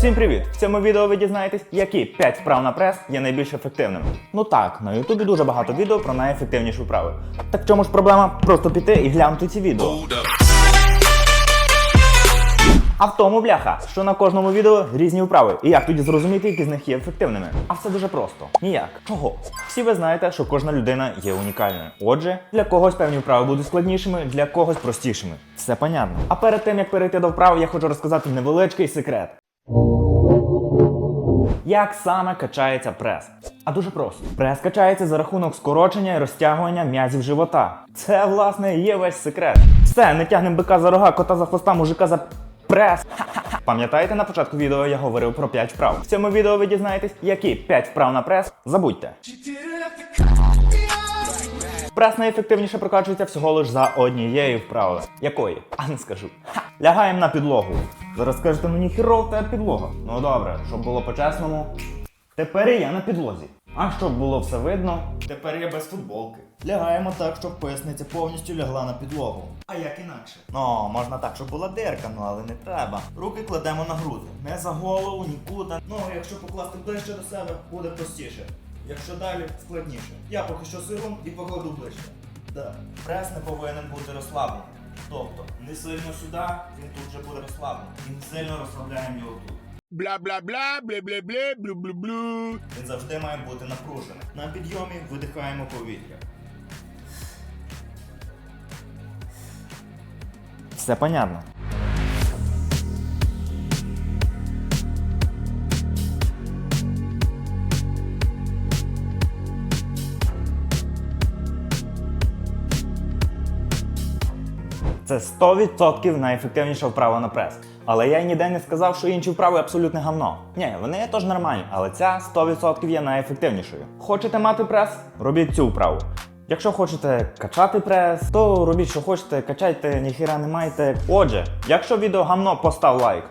Всім привіт! В цьому відео ви дізнаєтесь, які 5 вправ на прес є найбільш ефективними. Ну так, на Ютубі дуже багато відео про найефективніші вправи. Так в чому ж проблема? Просто піти і глянути ці відео. А в тому бляха, що на кожному відео різні вправи. І як тоді зрозуміти, які з них є ефективними? А все дуже просто. Ніяк. Чого? Всі ви знаєте, що кожна людина є унікальною. Отже, для когось певні вправи будуть складнішими, для когось простішими. Все понятно. А перед тим як перейти до вправ, я хочу розказати невеличкий секрет. Як саме качається прес? А дуже просто. Прес качається за рахунок скорочення і розтягування м'язів живота. Це, власне, є весь секрет. Все, не тягнем бика за рога, кота за хвоста, мужика за прес. Пам'ятаєте, на початку відео я говорив про 5 вправ. В цьому відео ви дізнаєтесь, які 5 вправ на прес забудьте. Прес найефективніше прокачується всього лиш за однією вправою. Якої? А не скажу. Лягаємо на підлогу. Зараз скажете, ну ніхіро в тебе підлога. Ну добре, щоб було по-чесному. Тепер і я на підлозі. А щоб було все видно, тепер я без футболки. Лягаємо так, щоб поясниця повністю лягла на підлогу. А як інакше? Ну, можна так, щоб була дирка, ну але не треба. Руки кладемо на груди. Не за голову, нікуди. Ну, якщо покласти ближче до себе, буде простіше. Якщо далі складніше. Я поки що силом і покладу ближче. Да. Прес не повинен бути розслаблений. Тобто, не сильно сюди, він тут вже буде розслаблений. Він сильно розслабляємо його тут. Бла бла бла, бле бле бле, блю блю блю. Він завжди має бути напружений. На підйомі видихаємо повітря. Все понятно. Це 100% найефективніша вправа на прес. Але я ніде не сказав, що інші вправи абсолютне гавно. Ні, вони є теж нормальні, але ця 100% є найефективнішою. Хочете мати прес? Робіть цю вправу. Якщо хочете качати прес, то робіть, що хочете, качайте, ніхіра не маєте. Отже, якщо відео гамно, постав лайк.